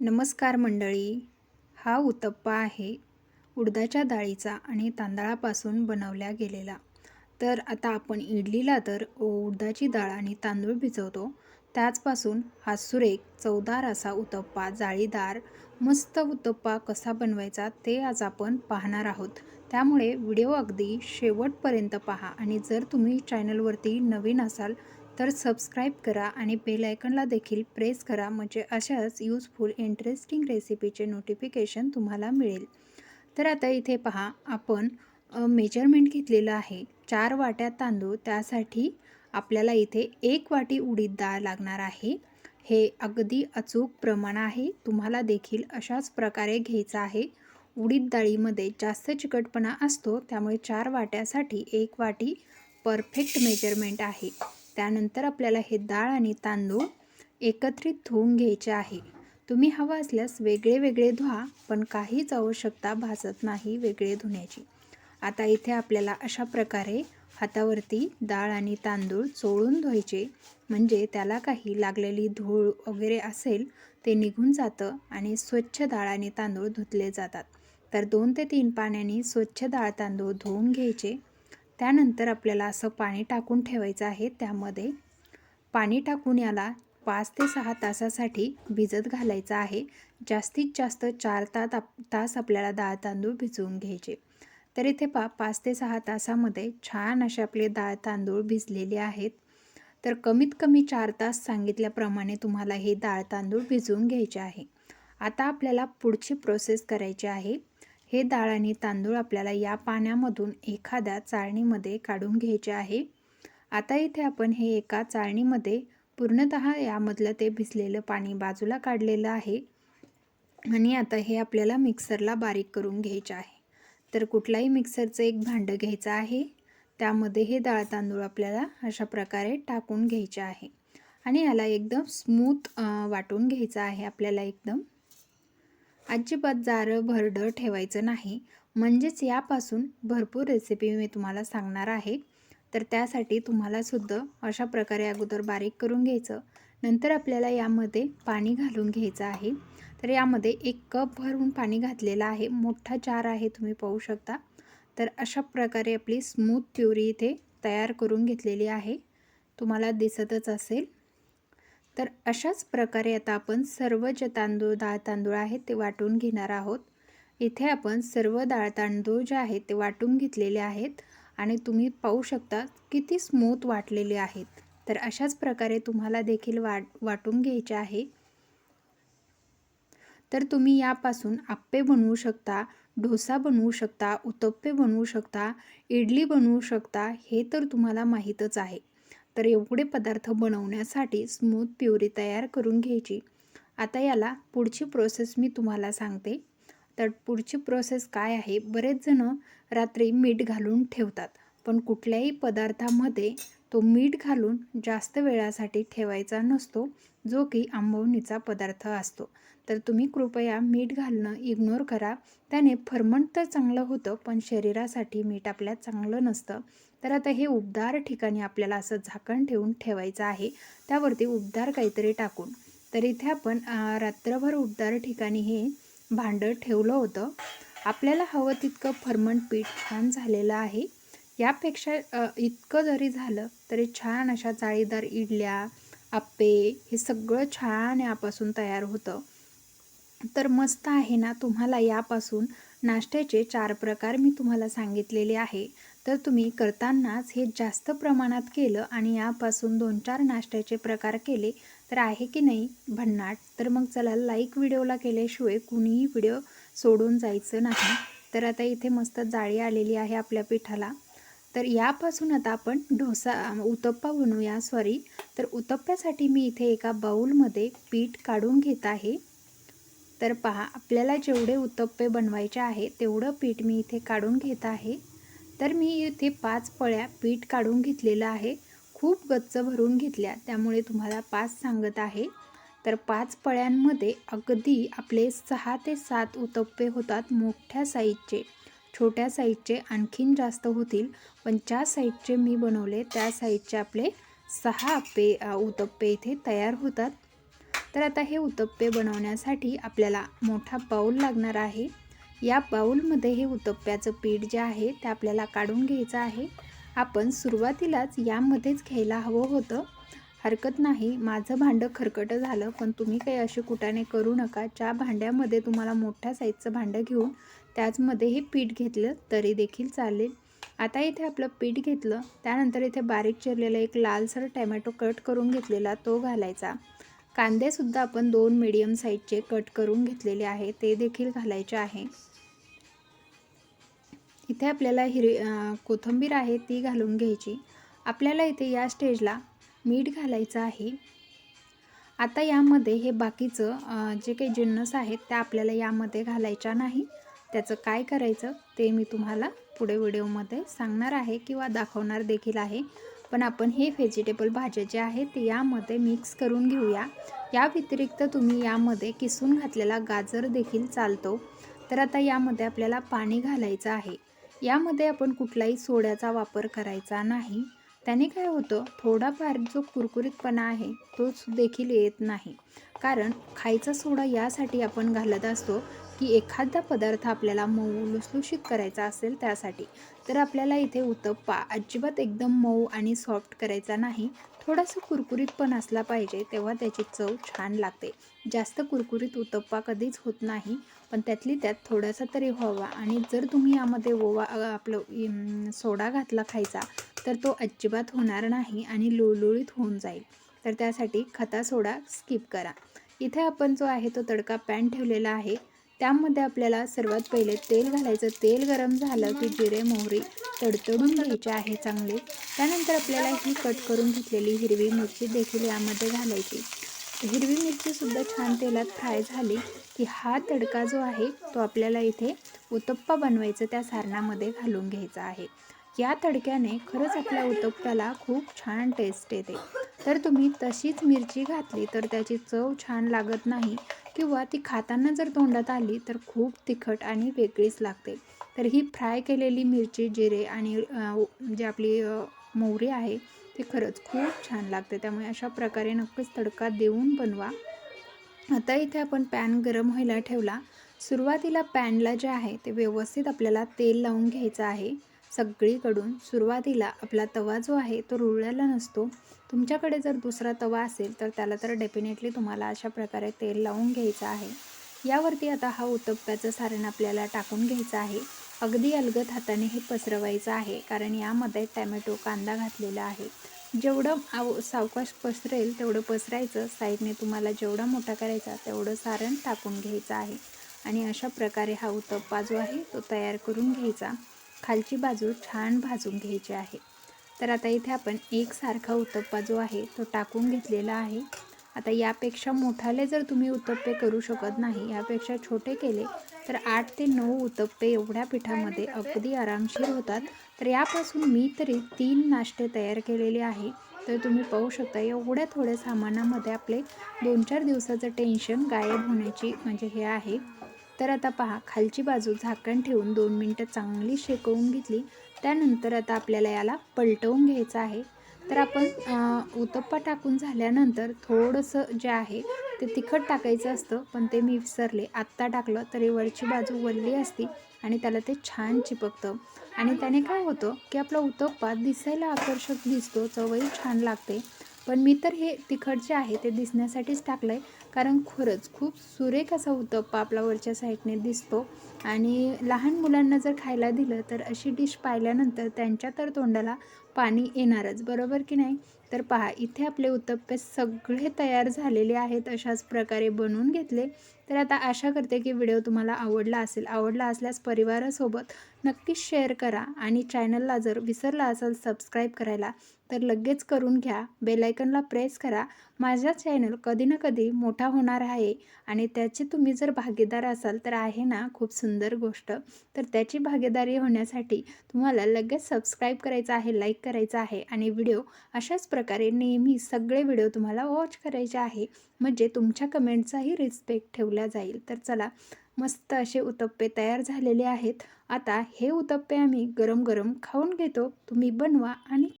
नमस्कार मंडळी. हा उत्तप्पा आहे. उडदाच्या डाळीचा आणि तांदळापासून बनवल्या गेलेला. तर आता आपण इडलीला तर उडदाची डाळ आणि तांदूळ भिजवतो. त्याचपासून हा सुरेख चवदार असा उत्तप्पा जाळीदार मस्त उत्तप्पा कसा बनवायचा ते आज आपण पाहणार आहोत. त्यामुळे व्हिडिओ अगदी शेवटपर्यंत पहा आणि जर तुम्ही चॅनलवरती नवीन असाल तर सबस्क्राईब करा आणि बेल आयकनला देखील प्रेस करा म्हणजे अशाच यूजफुल इंटरेस्टिंग रेसिपीचे नोटिफिकेशन तुम्हाला मिळेल. तर आता इथे पहा आपण मेजरमेंट घेतलेलं आहे. चार वाट्या तांदूळ त्यासाठी आपल्याला इथे एक वाटी उडीद डाळ लागणार आहे. हे अगदी अचूक प्रमाण आहे. तुम्हाला देखील अशाच प्रकारे घ्यायचं आहे. उडीद डाळीमध्ये जास्त चिकटपणा असतो त्यामुळे चार वाट्यासाठी एक वाटी परफेक्ट मेजरमेंट आहे. त्यानंतर आपल्याला हे डाळ आणि तांदूळ एकत्रित धुवून घ्यायचे आहे. तुम्ही हवं असल्यास वेगळे वेगळे धुवा पण काहीच आवश्यकता भासत नाही वेगळे धुण्याची. आता इथे आपल्याला अशा प्रकारे हातावरती डाळ आणि तांदूळ चोळून धुवायचे. म्हणजे त्याला काही लागलेली धूळ वगैरे असेल ते निघून जातं आणि स्वच्छ डाळ आणि तांदूळ धुतले जातात. तर दोन ते तीन पाण्याने स्वच्छ डाळ तांदूळ धुवून घ्यायचे. त्यानंतर आपल्याला असं पाणी टाकून ठेवायचं आहे. त्यामध्ये पाणी टाकून याला पाच ते सहा तासासाठी भिजत घालायचं आहे. जास्तीत जास्त चार ता तास आपल्याला डाळ तांदूळ भिजवून घ्यायचे. तर इथे पा पाच ते सहा तासामध्ये छान असे आपले डाळ तांदूळ भिजलेले आहेत. तर कमीत कमी चार तास सांगितल्याप्रमाणे तुम्हाला हे डाळ तांदूळ भिजवून घ्यायचे आहे. आता आपल्याला पुढची प्रोसेस करायची आहे. हे डाळ आणि तांदूळ आपल्याला या पाण्यामधून एखाद्या चाळणीमध्ये काढून घ्यायचे आहे. आता इथे आपण हे एका चाळणीमध्ये पूर्णत यामधलं ते भिजलेलं पाणी बाजूला काढलेलं आहे. आणि आता हे आपल्याला मिक्सरला बारीक करून घ्यायचे आहे. तर कुठलाही मिक्सरचं एक भांडं घ्यायचं आहे. त्यामध्ये हे डाळ तांदूळ आपल्याला अशा प्रकारे टाकून घ्यायचे आहे. आणि याला एकदम स्मूथ वाटून घ्यायचं आहे आपल्याला एकदम. अजिबात जारं भरडं ठेवायचं नाही. म्हणजेच यापासून भरपूर रेसिपी मी तुम्हाला सांगणार आहे. तर त्यासाठी तुम्हालासुद्धा अशा प्रकारे अगोदर बारीक करून घ्यायचं. नंतर आपल्याला यामध्ये पाणी घालून घ्यायचं आहे. तर यामध्ये एक कप भरून पाणी घातलेलं आहे. मोठा जार आहे तुम्ही पाहू शकता. तर अशा प्रकारे आपली स्मूथ प्युरी इथे तयार करून घेतलेली आहे. तुम्हाला दिसतच असेल. तर अशाच प्रकारे आता आपण सर्व जे तांदूळ डाळ तांदूळ आहेत ते वाटून घेणार आहोत. इथे आपण सर्व डाळ तांदूळ जे आहेत ते वाटून घेतलेले आहेत आणि तुम्ही पाहू शकता किती स्मूथ वाटलेले आहेत. तर अशाच प्रकारे तुम्हाला देखील वाट वाटून घ्यायचे आहे. तर तुम्ही यापासून आप्पे बनवू शकता डोसा बनवू शकता उत्तप्पे बनवू शकता इडली बनवू शकता हे तर तुम्हाला माहीतच आहे. तर एवढे पदार्थ बनवण्यासाठी स्मूथ प्युरी तयार करून घ्यायची. आता याला पुढची प्रोसेस मी तुम्हाला सांगते. तर पुढची प्रोसेस काय आहे? बरेच जण रात्री मीठ घालून ठेवतात पण कुठल्याही पदार्थामध्ये तो मीठ घालून जास्त वेळासाठी ठेवायचा नसतो जो की आंबवणीचा पदार्थ असतो. तर तुम्ही कृपया मीठ घालणं इग्नोर करा. त्याने फर्मंट तर चांगलं होतं पण शरीरासाठी मीठ आपल्या चांगलं नसतं. तर आता हे उबदार ठिकाणी आपल्याला असं झाकण ठेवून ठेवायचं आहे. त्यावरती उबदार काहीतरी टाकून. तर इथे आपण रात्रभर उबदार ठिकाणी हे भांडं ठेवलं होतं. आपल्याला हवं तितकं फर्मंट पीठ छान झालेलं आहे. यापेक्षा इतकं जरी झालं तरी छान अशा जाळीदार इडल्या आप्पे हे सगळं छान यापासून तयार होतं. तर मस्त आहे ना तुम्हाला यापासून? नाश्त्याचे चार प्रकार मी तुम्हाला सांगितलेले आहे. तर तुम्ही करतानाच हे जास्त प्रमाणात केलं आणि यापासून दोन चार नाश्त्याचे प्रकार केले तर आहे की नाही भन्नाट? तर मग चला लाईक व्हिडिओला केल्याशिवाय कुणीही व्हिडिओ सोडून जायचं नाही. तर आता इथे मस्त जाळी आलेली आहे आपल्या पिठाला. तर यापासून आता आपण डोसा उत्तप्पा बनवूया. सॉरी तर उत्तप्प्यासाठी मी इथे एका बाऊलमध्ये पीठ काढून घेत आहे. तर पहा आपल्याला जेवढे उत्तप्पे बनवायचे आहे तेवढं पीठ मी इथे काढून घेत आहे. तर मी इथे पाच पळ्या पीठ काढून घेतलेलं आहे. खूप गच्च भरून घेतल्या त्यामुळे तुम्हाला पाच सांगत आहे. तर पाच पळ्यांमध्ये अगदी आपले सहा ते सात उतप्पे होतात मोठ्या साईजचे. छोट्या साईजचे आणखीन जास्त होतील पण ज्या साईजचे मी बनवले त्या साईजचे आपले सहा आप्पे उतप्पे इथे तयार होतात. तर आता हे उतप्पे बनवण्यासाठी आपल्याला मोठा बाऊल लागणार आहे. या बाऊलमध्ये हे उत्तप्प्याचं पीठ जे आहे ते आपल्याला काढून घ्यायचं आहे. आपण सुरुवातीलाच यामध्येच घ्यायला हवं होतं. हरकत नाही माझं भांडं खरकटं झालं पण तुम्ही काही असे कुटाने करू नका. ज्या भांड्यामध्ये तुम्हाला मोठ्या साईजचं भांडं घेऊन त्याचमध्ये हे पीठ घेतलं तरी देखील चालेल. आता इथे आपलं पीठ घेतलं त्यानंतर इथे बारीक चिरलेला एक लालसर टॅमॅटो कट करून घेतलेला तो घालायचा. कांदेसुद्धा आपण दोन मीडियम साईजचे कट करून घेतलेले आहे ते देखील घालायचे आहे. इथे आपल्याला हिरवी कोथिंबीर आहे ती घालून घ्यायची. आपल्याला इथे या स्टेजला मीठ घालायचं आहे. आता यामध्ये हे बाकीचं जे काही जिन्नस आहेत त्या आपल्याला यामध्ये घालायच्या नाही. त्याचं काय करायचं ते मी तुम्हाला पुढे व्हिडिओमध्ये सांगणार आहे किंवा दाखवणार देखील आहे. पण आपण हे व्हेजिटेबल भाज्या जे आहेत ते यामध्ये मिक्स करून घेऊया. या व्यतिरिक्त तुम्ही यामध्ये किसून घातलेला गाजर देखील चालतो. तर आता यामध्ये आपल्याला पाणी घालायचं आहे. यामध्ये आपण कुठलाही सोड्याचा वापर करायचा नाही. त्याने काय होतं थोडाफार जो कुरकुरीतपणा आहे तोच देखील येत नाही. कारण खायचा सोडा यासाठी आपण घालत असतो की एखादा पदार्थ आपल्याला मऊ लुसलुशीत करायचा असेल त्यासाठी. तर आपल्याला इथे उत्तप्पा अजिबात एकदम मऊ आणि सॉफ्ट करायचा नाही. थोडासा कुरकुरीत पण असला पाहिजे तेव्हा त्याची चव छान लागते. जास्त कुरकुरीत उत्तप्पा कधीच होत नाही पण त्यातली त्यात थोडासा तरी व्हावा. आणि जर तुम्ही यामध्ये ओवा आपलं सोडा घातला खायचा तर तो अजिबात होणार नाही आणि लुळलुळीत होऊन जाईल. तर त्यासाठी खता सोडा स्किप करा. इथे आपण जो आहे तो तडका पॅन ठेवलेला आहे त्यामध्ये आपल्याला सर्वात पहिले तेल घालायचं. तेल गरम झालं की जिरे मोहरी तडतडून घ्यायचे आहे चांगले. त्यानंतर आपल्याला ही कट करून घेतलेली हिरवी मिरची देखील यामध्ये घालायची. हिरवी मिरचीसुद्धा छान तेलात फ्राय झाली की हा तडका जो आहे तो आपल्याला इथे उत्तप्पा बनवायचं त्या सारणामध्ये घालून घ्यायचा आहे. या तडक्याने खरंच आपल्या उत्तप्प्याला खूप छान टेस्ट येते. तर तुम्ही तशीच मिरची घातली तर त्याची चव छान लागत नाही. किंवा ती खाताना जर तोंडात आली तर खूप तिखट आणि वेगळीच लागते. तर ही फ्राय केलेली मिरची जिरे आणि जे आपली मोहरी आहे ती खरंच खूप छान लागते. त्यामुळे अशा प्रकारे नक्कीच तडका देऊन बनवा. आता इथे आपण पॅन गरम व्हायला ठेवला. सुरुवातीला पॅनला जे आहे ते व्यवस्थित आपल्याला तेल लावून घ्यायचं आहे. सगळीकडून सुरुवातीला आपला तवा जो आहे तो रुळलेला नसतो. तुमच्याकडे जर दुसरा तवा असेल तर त्याला तर डेफिनेटली तुम्हाला अशा प्रकारे तेल लावून घ्यायचं आहे. यावरती आता हा उत्तप्प्याचं सारण आपल्याला टाकून घ्यायचं आहे. अगदी अलगद हाताने हे पसरवायचं आहे कारण यामध्ये टॅमॅटो कांदा घातलेला आहे. जेवढं आव सावकाश पसरेल तेवढं पसरायचं. साईडने तुम्हाला जेवढा मोठा करायचा तेवढं सारण टाकून घ्यायचं आहे. आणि अशा प्रकारे हा उत्तप्पा जो आहे तो तयार करून घ्यायचा. खालची बाजू छान भाजून घ्यायची आहे. तर आता इथे आपण एकसारखा उत्तप्पा जो आहे तो टाकून घेतलेला आहे. आता यापेक्षा मोठाले जर तुम्ही उत्तप्पे करू शकत नाही यापेक्षा छोटे केले तर आठ ते नऊ उत्तप्पे एवढ्या पिठामध्ये अगदी आरामशीर होतात. तर यापासून मी तरी तीन नाश्ते तयार केलेले आहे. तर तुम्ही पाहू शकता एवढ्या थोड्या सामानामध्ये आपले दोन चार दिवसाचं टेन्शन गायब होण्याची म्हणजे हे आहे. तर आता पहा खालची बाजू झाकण ठेवून दोन मिनटं चांगली शेकवून घेतली. त्यानंतर आता आपल्याला याला पलटवून घ्यायचं आहे. तर आपण उत्तप्पा टाकून झाल्यानंतर थोडंसं जे आहे ते तिखट टाकायचं असतं पण ते मी विसरले. आत्ता टाकलं तरी वरची बाजू वल्ली असती आणि त्याला ते छान चिपकतं. आणि त्याने काय होतं की आपला उत्तप्पा दिसायला आकर्षक दिसतो चवही छान लागते. पण मी तर हे तिखट जे आहे ते दिसण्यासाठीच टाकलं आहे कारण खरंच खूप सुरेख असा उत्तप्पा आपला वरच्या साईडने दिसतो. आणि लहान मुलांना जर खायला दिलं तर अशी डिश पाहिल्यानंतर त्यांच्या तर तोंडाला पाणी येणारच बरोबर की नाही? तर पहा इथे आपले उत्तप्पे सगळे तयार झालेले आहेत अशाच प्रकारे बनवून घेतले. तर आता आशा करते की व्हिडिओ तुम्हाला आवडला असेल. आवडला असल्यास परिवारासोबत नक्कीच शेअर करा आणि चॅनलला जर विसरला असाल सबस्क्राईब करायला तर लगेच करून घ्या. बेलायकनला प्रेस करा. माझा चॅनल कधी ना कधी मोठा होणार आहे आणि त्याचे तुम्ही जर भागीदार असाल तर आहे ना खूप सुंदर गोष्ट. तर त्याची भागीदारी होण्यासाठी तुम्हाला लगेच सबस्क्राईब करायचं आहे लाईक करायचं आहे आणि व्हिडिओ अशाच प्रकारे नेहमी सगळे व्हिडिओ तुम्हाला वॉच करायचे आहे. म्हणजे तुमच्या कमेंटचाही रिस्पेक्ट ठेवला जाईल. तर चला मस्त असे उत्तप्पे तयार झालेले आहेत. आता हे उत्तप्पे आम्ही गरम गरम खाऊन घेतो. तुम्ही बनवा आणि